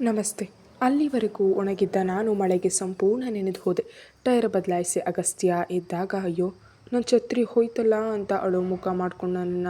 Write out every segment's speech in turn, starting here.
ನಮಸ್ತೆ. ಅಲ್ಲಿವರೆಗೂ ಒಣಗಿದ್ದ ನಾನು ಮಳೆಗೆ ಸಂಪೂರ್ಣ ನೆನೆದು ಹೋದೆ. ಟೈರ್ ಬದಲಾಯಿಸಿ ಅಗಸ್ತ್ಯ ಇದ್ದಾಗ, ಅಯ್ಯೋ ನನ್ನ ಛತ್ರಿ ಹೋಯ್ತಲ್ಲ ಅಂತ ಅಳು ಮುಖ ಮಾಡ್ಕೊಂಡು ನನ್ನ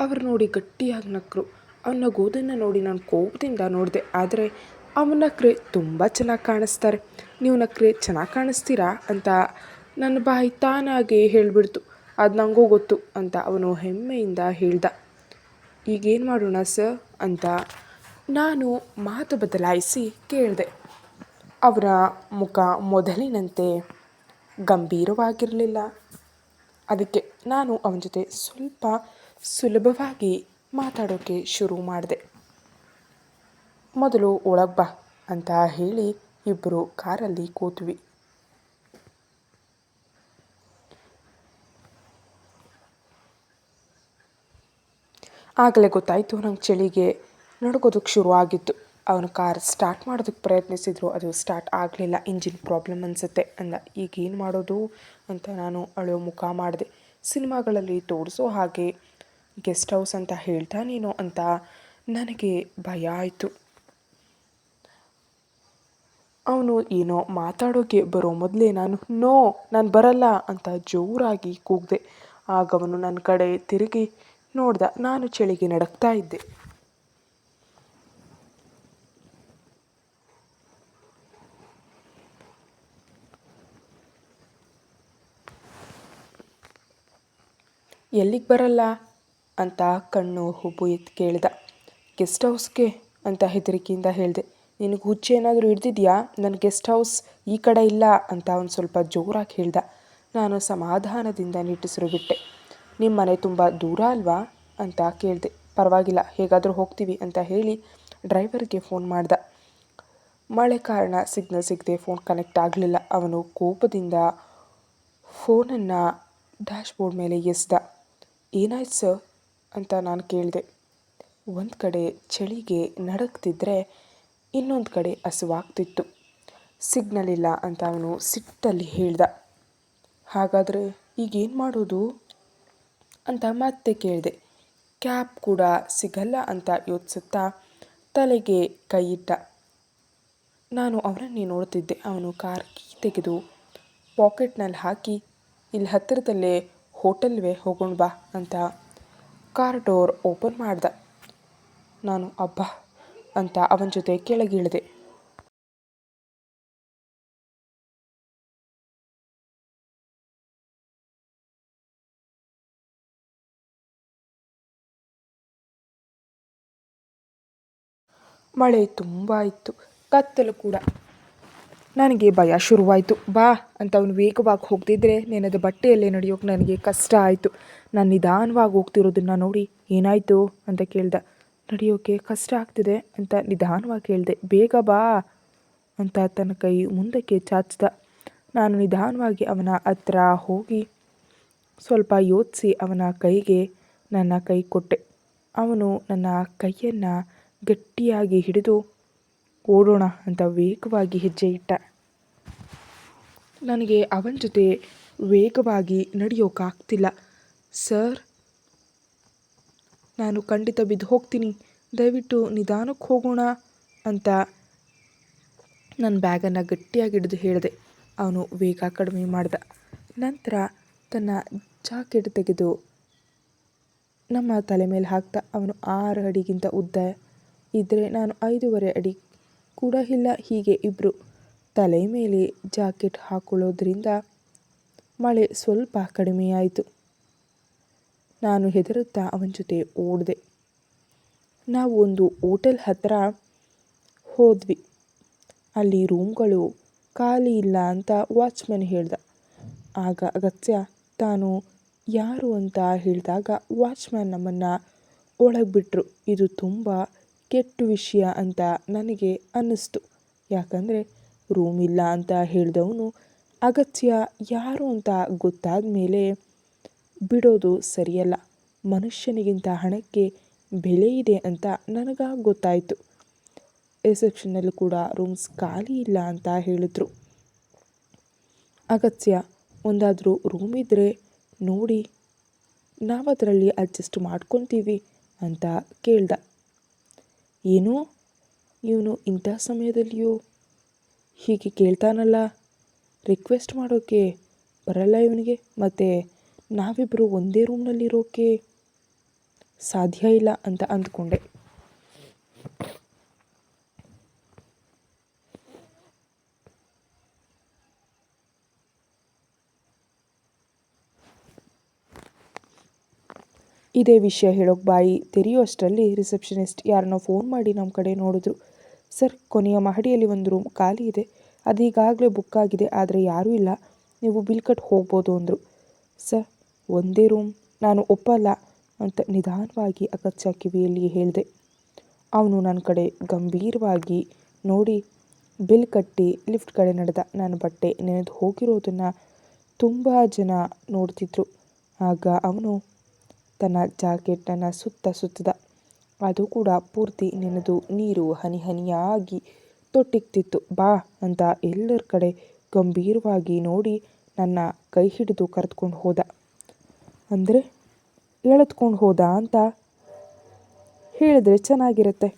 ಅವ್ರು ನೋಡಿ ಗಟ್ಟಿಯಾಗಿ ನಕ್ಕರು ಅವನ ಗೋದನ್ನು ನೋಡಿ ನಾನು ಕೋಪದಿಂದ ನೋಡಿದೆ. ಆದರೆ ಅವನ ನಕ್ರೆ ತುಂಬ ಚೆನ್ನಾಗಿ ಕಾಣಿಸ್ತಾರೆ. ನೀವು ನಕ್ರೆ ಚೆನ್ನಾಗಿ ಕಾಣಿಸ್ತೀರಾ ಅಂತ ನನ್ನ ಬಾಯಿ ತಾನಾಗೆ ಹೇಳಿಬಿಡ್ತು. ಅದು ನನಗೂ ಗೊತ್ತು ಅಂತ ಅವನು ಹೆಮ್ಮೆಯಿಂದ ಹೇಳ್ದ. ಈಗೇನು ಮಾಡೋಣ ಸರ್? ಅಂತ ನಾನು ಮಾತು ಬದಲಾಯಿಸಿ ಕೇಳಿದೆ. ಅವರ ಮುಖ ಮೊದಲಿನಂತೆ ಗಂಭೀರವಾಗಿರಲಿಲ್ಲ. ಅದಕ್ಕೆ ನಾನು ಅವನ ಜೊತೆ ಸ್ವಲ್ಪ ಸುಲಭವಾಗಿ ಮಾತಾಡೋಕ್ಕೆ ಶುರು ಮಾಡಿದೆ. ಮೊದಲು ಒಳಗೆ ಬಾ ಅಂತ ಹೇಳಿ ಇಬ್ಬರು ಕಾರಲ್ಲಿ ಕೂತ್ವಿ. ಆಗಲೇ ಗೊತ್ತಾಯಿತು ನಂಗೆ ಚಳಿಗೆ ನಡ್ಕೋದಕ್ಕೆ ಶುರು ಆಗಿತ್ತು ಅವನು ಕಾರ್ ಸ್ಟಾರ್ಟ್ ಮಾಡೋದಕ್ಕೆ ಪ್ರಯತ್ನಿಸಿದ್ರು. ಅದು ಸ್ಟಾರ್ಟ್ ಆಗಲಿಲ್ಲ. ಇಂಜಿನ್ ಪ್ರಾಬ್ಲಮ್ ಅನಿಸುತ್ತೆ. ಅಂದ, ಈಗ ಏನು ಮಾಡೋದು? ಅಂತ ನಾನು ಅಳು ಮುಖ ಮಾಡಿದೆ. ಸಿನಿಮಾಗಳಲ್ಲಿ ತೋರಿಸೋ ಹಾಗೆ ಗೆಸ್ಟ್ ಹೌಸ್ ಅಂತ ಹೇಳ್ತಾ ನೀನು? ಅಂತ ನನಗೆ ಭಯ ಆಯಿತು. ಅವನು ಏನೋ ಮಾತಾಡೋಕ್ಕೆ ಬರೋ ಮೊದಲೇ ನಾನು, ನೋ, ನಾನು ಬರಲ್ಲ ಅಂತ ಜೋರಾಗಿ ಕೂಗಿದೆ. ಆಗ ಅವನು ನನ್ನ ಕಡೆ ತಿರುಗಿ ನೋಡ್ದ, ನಾನು ಚಳಿಗೆ ನಡಕ್ತಾ ಇದ್ದೆ. ಎಲ್ಲಿಗೆ ಬರಲ್ಲ? ಅಂತ ಕಣ್ಣು ಹುಬ್ಬು ಎತ್ತಿ ಕೇಳ್ದ. ಗೆಸ್ಟ್ ಹೌಸ್ಗೆ ಅಂತ ಹೆದರಿಕೆಯಿಂದ ಹೇಳಿದೆ. ನಿನಗೆ ಹುಚ್ಚು ಏನಾದರೂ ಹಿಡ್ದಿದ್ಯಾ? ನನ್ನ ಗೆಸ್ಟ್ ಹೌಸ್ ಈ ಕಡೆ ಇಲ್ಲ ಅಂತ ಅವನು ಸ್ವಲ್ಪ ಜೋರಾಗಿ ಹೇಳ್ದ. ನಾನು ಸಮಾಧಾನದಿಂದ ನಿಟ್ಟುಸಿರು ಬಿಟ್ಟೆ. ನಿಮ್ಮ ಮನೆ ತುಂಬ ದೂರ ಅಲ್ವಾ? ಅಂತ ಕೇಳಿದೆ. ಪರವಾಗಿಲ್ಲ, ಹೇಗಾದರೂ ಹೋಗ್ತೀವಿ ಅಂತ ಹೇಳಿ ಡ್ರೈವರ್ಗೆ ಫೋನ್ ಮಾಡ್ದ. ಮಳೆ ಕಾರಣ ಸಿಗ್ನಲ್ ಸಿಗದೆ ಫೋನ್ ಕನೆಕ್ಟ್ ಆಗಲಿಲ್ಲ. ಅವನು ಕೋಪದಿಂದ ಫೋನನ್ನು ಡ್ಯಾಶ್ಬೋರ್ಡ್ ಮೇಲೆ ಎಸ್ದ. ಏನಾಯ್ತು ಸರ್ ಅಂತ ನಾನು ಕೇಳಿದೆ. ಒಂದು ಕಡೆ ಚಳಿಗೆ ನಡಕ್ತಿದ್ರೆ ಇನ್ನೊಂದು ಕಡೆ ಹಸುವಾಗ್ತಿತ್ತು. ಸಿಗ್ನಲ್ ಇಲ್ಲ ಅಂತ ಅವನು ಸಿಟ್ಟಲ್ಲಿ ಹೇಳ್ದ. ಹಾಗಾದರೆ ಈಗೇನು ಮಾಡೋದು? ಅಂತ ಮತ್ತೆ ಕೇಳಿದೆ. ಕ್ಯಾಬ್ ಕೂಡ ಸಿಗಲ್ಲ ಅಂತ ಯೋಚಿಸುತ್ತಾ ತಲೆಗೆ ಕೈಯಿಟ್ಟ ನಾನು ಅವರನ್ನೇ ನೋಡ್ತಿದ್ದೆ. ಅವನು ಕಾರ್ ಕೀ ತೆಗೆದು ಪಾಕೆಟ್ನಲ್ಲಿ ಹಾಕಿ, ಇಲ್ಲಿ ಹತ್ತಿರದಲ್ಲೇ ಹೋಟೆಲ್ವೇ ಹೋಗೋಣ ಬಾ ಅಂತ ಕಾರ್ ಡೋರ್ ಓಪನ್ ಮಾಡ್ದ. ನಾನು ಅಬ್ಬಾ ಅಂತ ಅವನ ಜೊತೆ ಕೆಳಗಿಳಿದೆ. ಮಳೆ ತುಂಬ ಇತ್ತು, ಕತ್ತಲು ಕೂಡ. ನನಗೆ ಭಯ ಶುರುವಾಯಿತು. ಬಾ ಅಂತ ಅವನು ವೇಗವಾಗಿ ಹೋಗ್ತಿದ್ರೆ ನೆನೆದ ಬಟ್ಟೆಯಲ್ಲೇ ನಡೆಯೋಕೆ ನನಗೆ ಕಷ್ಟ ಆಯಿತು. ನಾನು ನಿಧಾನವಾಗಿ ಹೋಗ್ತಿರೋದನ್ನು ನೋಡಿ ಏನಾಯಿತು ಅಂತ ಕೇಳ್ದ. ನಡೆಯೋಕೆ ಕಷ್ಟ ಆಗ್ತಿದೆ ಅಂತ ನಿಧಾನವಾಗಿ ಕೇಳಿದೆ ಬೇಗ ಬಾ ಅಂತ ತನ್ನ ಕೈ ಮುಂದಕ್ಕೆ ಚಾಚ್ದ. ನಾನು ನಿಧಾನವಾಗಿ ಅವನ ಹತ್ರ ಹೋಗಿ ಸ್ವಲ್ಪ ಯೋಚಿಸಿ ಅವನ ಕೈಗೆ ನನ್ನ ಕೈ ಕೊಟ್ಟೆ. ಅವನು ನನ್ನ ಕೈಯನ್ನು ಗಟ್ಟಿಯಾಗಿ ಹಿಡಿದು ಓಡೋಣ ಅಂತ ವೇಗವಾಗಿ ಹೆಜ್ಜೆ ಇಟ್ಟ. ನನಗೆ ಅವನ ಜೊತೆ ವೇಗವಾಗಿ ನಡೆಯೋಕ್ಕಾಗ್ತಿಲ್ಲ ಸರ್, ನಾನು ಖಂಡಿತ ಬಿದ್ದು ಹೋಗ್ತೀನಿ. ದಯವಿಟ್ಟು ನಿಧಾನಕ್ಕೆ ಹೋಗೋಣ ಅಂತ ನನ್ನ ಬ್ಯಾಗನ್ನು ಗಟ್ಟಿಯಾಗಿ ಹಿಡಿದು ಹೇಳಿದೆ. ಅವನು ವೇಗ ಕಡಿಮೆ ಮಾಡ್ದ. ನಂತರ ತನ್ನ ಜಾಕೆಟ್ ತೆಗೆದು ನಮ್ಮ ತಲೆ ಮೇಲೆ ಹಾಕ್ತಾ ಅವನು ಆರು ಅಡಿಗಿಂತ ಉದ್ದ. ಇದ್ದರೆ ನಾನು ಐದೂವರೆ ಅಡಿ ಕೂಡ ಇಲ್ಲ. ಹೀಗೆ ಇಬ್ಬರು ತಲೆ ಮೇಲೆ ಜಾಕೆಟ್ ಹಾಕೊಳ್ಳೋದ್ರಿಂದ ಮಳೆ ಸ್ವಲ್ಪ ಕಡಿಮೆಯಾಯಿತು. ನಾನು ಹೆದರುತ್ತಾ ಅವನ ಜೊತೆ ಓಡಿದೆ. ನಾವು ಒಂದು ಹೋಟೆಲ್ ಹತ್ತಿರ ಹೋದ್ವಿ. ಅಲ್ಲಿ ರೂಮ್ಗಳು ಖಾಲಿ ಇಲ್ಲ ಅಂತ ವಾಚ್ಮನ್ ಹೇಳ್ದ. ಆಗ ಅಗತ್ಯ ತಾನು ಯಾರು ಅಂತ ಹೇಳಿದಾಗ ವಾಚ್ಮ್ಯಾನ್ ನಮ್ಮನ್ನು ಒಳಗೆ ಬಿಟ್ಟರು ಇದು ತುಂಬ ಕೆಟ್ಟ ವಿಷಯ ಅಂತ ನನಗೆ ಅನ್ನಿಸ್ತು. ಯಾಕಂದರೆ ರೂಮ್ ಇಲ್ಲ ಅಂತ ಹೇಳಿದವನು ಅಗತ್ಯ ಯಾರು ಅಂತ ಗೊತ್ತಾದ ಮೇಲೆ ಬಿಡೋದು ಸರಿಯಲ್ಲ. ಮನುಷ್ಯನಿಗಿಂತ ಹಣಕ್ಕೆ ಬೆಲೆ ಇದೆ ಅಂತ ನನಗೆ ಗೊತ್ತಾಯಿತು. ರಿಸೆಪ್ಷನ್ನಲ್ಲೂ ಕೂಡ ರೂಮ್ಸ್ ಖಾಲಿ ಇಲ್ಲ ಅಂತ ಹೇಳಿದ್ರು. ಅಗತ್ಯ ಒಂದಾದರೂ ರೂಮ್ ಇದ್ದರೆ ನೋಡಿ ನಾವು ಅದರಲ್ಲಿ ಅಡ್ಜಸ್ಟ್ ಮಾಡ್ಕೊತೀವಿ ಅಂತ ಕೇಳ್ದ. ಏನು ಇವನು ಇಂಥ ಸಮಯದಲ್ಲಿಯೂ ಹೀಗೆ ಕೇಳ್ತಾನಲ್ಲ. ರಿಕ್ವೆಸ್ಟ್ ಮಾಡೋಕ್ಕೆ ಬರಲ್ಲ ಇವನಿಗೆ. ಮತ್ತು ನಾವಿಬ್ಬರು ಒಂದೇ ರೂಮ್ನಲ್ಲಿರೋಕ್ಕೆ ಸಾಧ್ಯ ಇಲ್ಲ ಅಂತ ಅಂದ್ಕೊಂಡೆ. ಇದೇ ವಿಷಯ ಹೇಳೋಕೆ ಬಾಯಿ. ತೆರೆಯುವಷ್ಟರಲ್ಲಿ ರಿಸೆಪ್ಷನಿಸ್ಟ್ ಯಾರನ್ನೋ ಫೋನ್ ಮಾಡಿ ನಮ್ಮ ಕಡೆ ನೋಡಿದ್ರು. ಸರ್, ಕೊನೆಯ ಮಹಡಿಯಲ್ಲಿ ಒಂದು ರೂಮ್ ಖಾಲಿ ಇದೆ. ಅದು ಈಗಾಗಲೇ ಬುಕ್ ಆಗಿದೆ, ಆದರೆ ಯಾರೂ ಇಲ್ಲ. ನೀವು ಬಿಲ್ ಕಟ್ ಹೋಗ್ಬೋದು ಅಂದರು. ಸರ್, ಒಂದೇ ರೂಮ್? ನಾನು ಒಪ್ಪಲ್ಲ ಅಂತ ನಿಧಾನವಾಗಿ ಅಗಚ್ಚ ಕಿವಿಯಲ್ಲಿ ಹೇಳಿದೆ. ಅವನು ನನ್ನ ಕಡೆ ಗಂಭೀರವಾಗಿ ನೋಡಿ, ಬಿಲ್ ಕಟ್ಟಿ ಲಿಫ್ಟ್ ಕಡೆ ನಡೆದ. ನಾನು ಬಟ್ಟೆ ನೆನೆದು ಹೋಗಿರೋದನ್ನು ತುಂಬ ಜನ ನೋಡ್ತಿದ್ರು. ಆಗ ಅವನು ತನ್ನ ಜಾಕೆಟನ್ನು ಸುತ್ತ ಸುತ್ತದ. ಅದು ಕೂಡ ಪೂರ್ತಿ ನೆನೆದು ನೀರು ಹನಿ ಹನಿಯಾಗಿ ತೊಟ್ಟಿಕ್ತಿತ್ತು. ಬಾ ಅಂತ ಎಲ್ಲರ ಕಡೆ ಗಂಭೀರವಾಗಿ ನೋಡಿ ನನ್ನ ಕೈ ಹಿಡಿದು ಕರೆದುಕೊಂಡು ಹೋದ. ಅಂದರೆ? ಎಳೆದುಕೊಂಡು ಹೋದ ಅಂತ ಹೇಳಿದರೆ ಚೆನ್ನಾಗಿರುತ್ತೆ.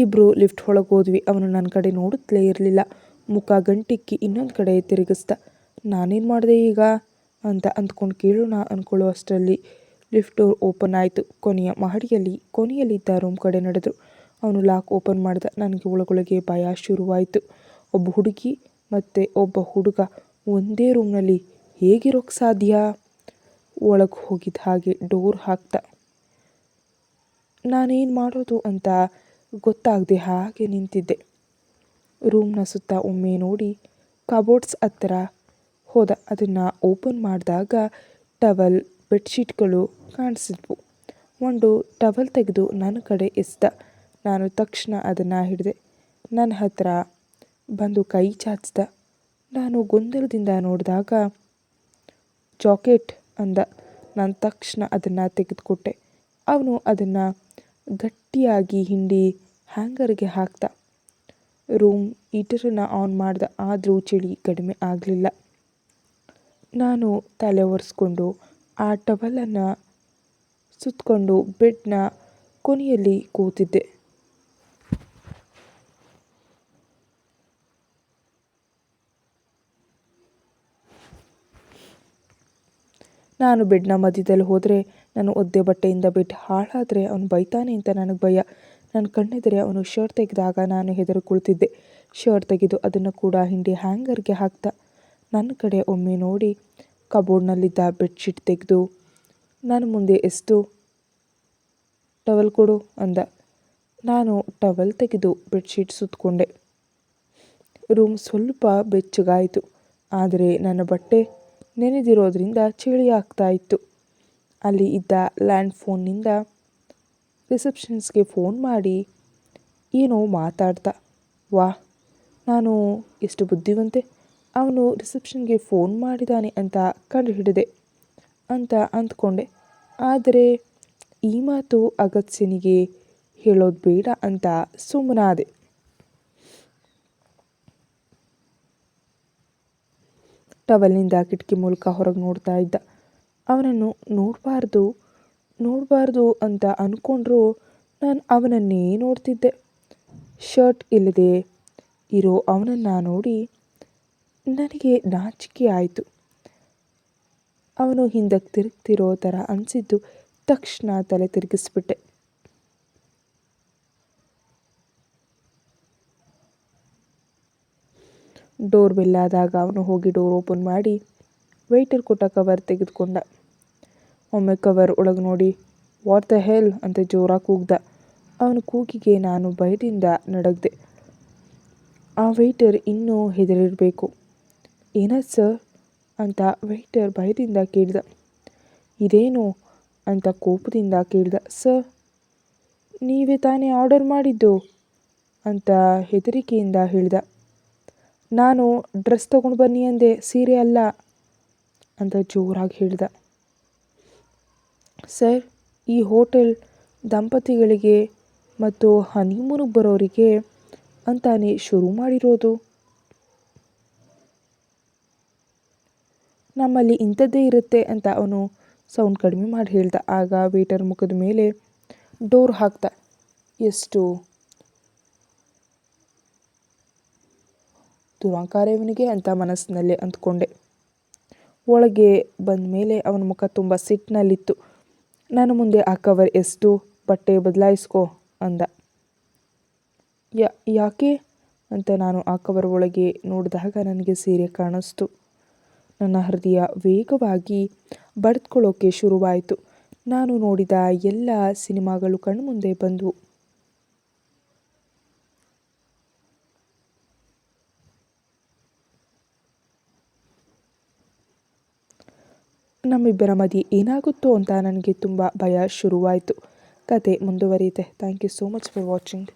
ಇಬ್ಬರು ಲಿಫ್ಟ್ ಒಳಗೆ ಹೋದ್ವಿ. ಅವನು ನನ್ನ ಕಡೆ ನೋಡುತ್ತಲೇ ಇರಲಿಲ್ಲ. ಮುಖ ಗಂಟಿಕ್ಕಿ ಇನ್ನೊಂದು ಕಡೆ ತಿರುಗಿಸ್ದ. ನಾನೇನು ಮಾಡಿದೆ ಈಗ? ಅಂತ ಅಂದ್ಕೊಂಡು ಕೇಳೋಣ ಅಂದ್ಕೊಳ್ಳೋ ಅಷ್ಟರಲ್ಲಿ ಲಿಫ್ಟ್ ಡೋರ್ ಓಪನ್ ಆಯಿತು. ಕೊನೆಯ ಮಹಡಿಯಲ್ಲಿ, ಕೊನೆಯಲ್ಲಿದ್ದ ರೂಮ್ ಕಡೆ ನಡೆದ್ರು. ಅವನು ಲಾಕ್ ಓಪನ್ ಮಾಡಿದ. ನನಗೆ ಒಳಗೊಳಗೆ ಭಯ ಶುರುವಾಯಿತು. ಒಬ್ಬ ಹುಡುಗಿ ಮತ್ತು ಒಬ್ಬ ಹುಡುಗ ಒಂದೇ ರೂಮ್ನಲ್ಲಿ ಹೇಗಿರೋಕ್ಕೆ ಸಾಧ್ಯ? ಒಳಗೆ ಹೋಗಿದ್ದ ಹಾಗೆ ಡೋರ್ ಹಾಕ್ತ ನಾನೇನು ಮಾಡೋದು ಅಂತ ಗೊತ್ತಾಗದೆ ಹಾಗೆ ನಿಂತಿದ್ದೆ. ರೂಮ್ನ ಸುತ್ತ ಒಮ್ಮೆ ನೋಡಿ ಕಬೋರ್ಡ್ಸ್ ಹತ್ತಿರ ಹೋದ. ಅದನ್ನು ಓಪನ್ ಮಾಡಿದಾಗ ಟವಲ್, ಬೆಡ್ಶೀಟ್ಗಳು ಕಾಣಿಸಿದ್ವು. ಒಂದು ಟವಲ್ ತೆಗೆದು ನನ್ನ ಕಡೆ ಎಸ್ದ. ನಾನು ತಕ್ಷಣ ಅದನ್ನು ಹಿಡಿದೆ. ನನ್ನ ಹತ್ರ ಬಂದು ಕೈ ಚಾಚ್ದ. ನಾನು ಗೊಂದಲದಿಂದ ನೋಡಿದಾಗ ಜಾಕೆಟ್ ಅಂದ. ನಾನು ತಕ್ಷಣ ಅದನ್ನು ತೆಗೆದುಕೊಟ್ಟೆ. ಅವನು ಅದನ್ನು ಗಟ್ಟಿಯಾಗಿ ಹಿಂಡಿ ಹ್ಯಾಂಗರ್ಗೆ ಹಾಕ್ದ ರೂಮ್ ಹೀಟರನ್ನು ಆನ್ ಮಾಡ್ದ, ಆದರೂ ಚಳಿ ಕಡಿಮೆ ಆಗಲಿಲ್ಲ. ನಾನು ತಲೆ ಒರೆಸ್ಕೊಂಡು ಆ ಟವಲನ್ನು ಸುತ್ತಕೊಂಡು ಬೆಡ್ನ ಕೊನೆಯಲ್ಲಿ ಕೂತಿದ್ದೆ. ನಾನು ಬೆಡ್ನ ಮಧ್ಯದಲ್ಲಿ ಹೋದರೆ ನಾನು ಒದ್ದೆ ಬಟ್ಟೆಯಿಂದ ಬಿಟ್ಟು ಹಾಳಾದರೆ ಅವನು ಬೈತಾನೆ ಅಂತ ನನಗೆ ಭಯ. ನನ್ನ ಕಣ್ಣೆದರೆ ಅವನು ಶರ್ಟ್ ತೆಗೆದಾಗ ನಾನು ಹೆದರು ಕುಳಿತಿದ್ದೆ. ಶರ್ಟ್ ತೆಗೆದು ಅದನ್ನು ಕೂಡ ಹಿಂಡಿ ಹ್ಯಾಂಗರ್ಗೆ ಹಾಕ್ದ ನನ್ನ ಕಡೆ ಒಮ್ಮೆ ನೋಡಿ ಕಬೋರ್ಡ್ನಲ್ಲಿದ್ದ ಬೆಡ್ಶೀಟ್ ತೆಗೆದು ನನ್ನ ಮುಂದೆ ಎಷ್ಟು? ಟವಲ್ ಕೊಡು ಅಂದ. ನಾನು ಟವಲ್ ತೆಗೆದು ಬೆಡ್ಶೀಟ್ ಸುತ್ತಕೊಂಡೆ ರೂಮ್ ಸ್ವಲ್ಪ ಬೆಚ್ಚಗಾಯಿತು. ಆದರೆ ನನ್ನ ಬಟ್ಟೆ ನೆನೆದಿರೋದ್ರಿಂದ ಚಳಿ ಆಗ್ತಾ ಇತ್ತು. ಅಲ್ಲಿ ಇದ್ದ ಲ್ಯಾಂಡ್ ಫೋನ್ನಿಂದ ರಿಸೆಪ್ಷನ್ಸ್ಗೆ ಫೋನ್ ಮಾಡಿ, ಏನೋ ಮಾತಾಡ್ದ ವಾ, ನಾನು ಎಷ್ಟು ಬುದ್ಧಿವಂತೆ, ಅವನು ರಿಸೆಪ್ಷನ್ಗೆ ಫೋನ್ ಮಾಡಿದ್ದಾನೆ ಅಂತ ಕಂಡುಹಿಡಿದೆ, ಅಂತ ಅಂದ್ಕೊಂಡೆ. ಆದರೆ ಈ ಮಾತು ಅಗತ್ಯನಿಗೆ ಹೇಳೋದು ಬೇಡ ಅಂತ ಸುಮ್ಮನಾದೆ. ಟವಲ್ನಿಂದ ಕಿಟಕಿ ಮೂಲಕ ಹೊರಗೆ ನೋಡ್ತಾ ಇದ್ದ ಅವನನ್ನು ನೋಡಬಾರ್ದು ನೋಡಬಾರ್ದು ಅಂತ ಅಂದ್ಕೊಂಡ್ರು ನಾನು ಅವನನ್ನೇ ನೋಡ್ತಿದ್ದೆ. ಶರ್ಟ್ ಇಲ್ಲದೆ ಇರೋ ಅವನನ್ನು ನೋಡಿ ನನಗೆ ನಾಚಿಕೆ ಆಯಿತು. ಅವನು ಹಿಂದಕ್ಕೆ ತಿರುಗ್ತಿರೋ ಥರ ಅನಿಸಿದ್ದು ತಕ್ಷಣ ತಲೆ ತಿರುಗಿಸ್ಬಿಟ್ಟೆ. ಡೋರ್ ಬೆಲ್ಲಾದಾಗ ಅವನು ಹೋಗಿ ಡೋರ್ ಓಪನ್ ಮಾಡಿ ವೆಯ್ಟರ್ ಕೊಟ್ಟ ಕವರ್ ತೆಗೆದುಕೊಂಡ. ಒಮ್ಮೆ ಕವರ್ ಒಳಗೆ ನೋಡಿ, ವಾಟ್ ದ ಹೆಲ್? ಅಂತ ಜೋರಾಗಿ ಕೂಗ್ದ. ಅವನ ಕೂಗಿಗೆ ನಾನು ಭಯದಿಂದ ನಡಗ್ದೆ. ಆ ವೆಯ್ಟರ್ ಇನ್ನೂ ಹೆದರಿರಬೇಕು. ಏನ ಸರ್? ಅಂತ ವೆಯ್ಟರ್ ಭಯದಿಂದ ಕೇಳಿದ. ಇದೇನು? ಅಂತ ಕೋಪದಿಂದ ಕೇಳಿದ. ಸರ್, ನೀವೇ ತಾನೇ ಆರ್ಡರ್ ಮಾಡಿದ್ದು? ಅಂತ ಹೆದರಿಕೆಯಿಂದ ಹೇಳಿದ. ನಾನು ಡ್ರೆಸ್ ತೊಗೊಂಡು ಬನ್ನಿ ಅಂದೆ, ಸೀರೆ ಅಲ್ಲ? ಅಂತ ಜೋರಾಗಿ ಹೇಳಿದ. ಸರ್, ಈ ಹೋಟೆಲ್ ದಂಪತಿಗಳಿಗೆ ಮತ್ತು ಹನಿಮೂನಿಗೆ ಬರೋರಿಗೆ ಅಂತಾನೆ ಶುರು ಮಾಡಿರೋದು. ನಮ್ಮಲ್ಲಿ ಇಂಥದ್ದೇ ಇರುತ್ತೆ ಅಂತ ಅವನು ಸೌಂಡ್ ಕಡಿಮೆ ಮಾಡಿ ಹೇಳ್ದ. ಆಗ ವೇಟರ್ ಮುಖದ ಮೇಲೆ ಡೋರ್ ಹಾಕ್ದ. ಎಷ್ಟು? ದುರಂಕಾರ ಇವನಿಗೆ ಅಂತ ಮನಸ್ಸಿನಲ್ಲಿ ಅಂದ್ಕೊಂಡೆ. ಒಳಗೆ ಬಂದ ಮೇಲೆ ಅವನ ಮುಖ ತುಂಬ ಸಿಟ್ಟಿನಲ್ಲಿತ್ತು ನನ್ನ ಮುಂದೆ ಆ ಕವರ್ ಎಷ್ಟು ಬಟ್ಟೆ ಬದಲಾಯಿಸ್ಕೊ ಅಂದ. ಯಾ, ಯಾಕೆ ಅಂತ ನಾನು ಆ ಕವರ್ ಒಳಗೆ ನೋಡಿದಾಗ ನನಗೆ ಸೀರೆ ಕಾಣಿಸ್ತು. ನನ್ನ ಹೃದಯ ವೇಗವಾಗಿ ಬಡ್ದ್ಕೊಳ್ಳೋಕೆ ಶುರುವಾಯಿತು. ನಾನು ನೋಡಿದ ಎಲ್ಲ ಸಿನಿಮಾಗಳು ಕಣ್ಮುಂದೆ ಬಂದವು. ನಮ್ಮಿಬ್ಬರ ಮದಿ ಏನಾಗುತ್ತೋ ಅಂತ ನನಗೆ ತುಂಬ ಭಯ ಶುರುವಾಯಿತು. ಕತೆ ಮುಂದುವರಿಯುತ್ತೆ. Thank you so much for watching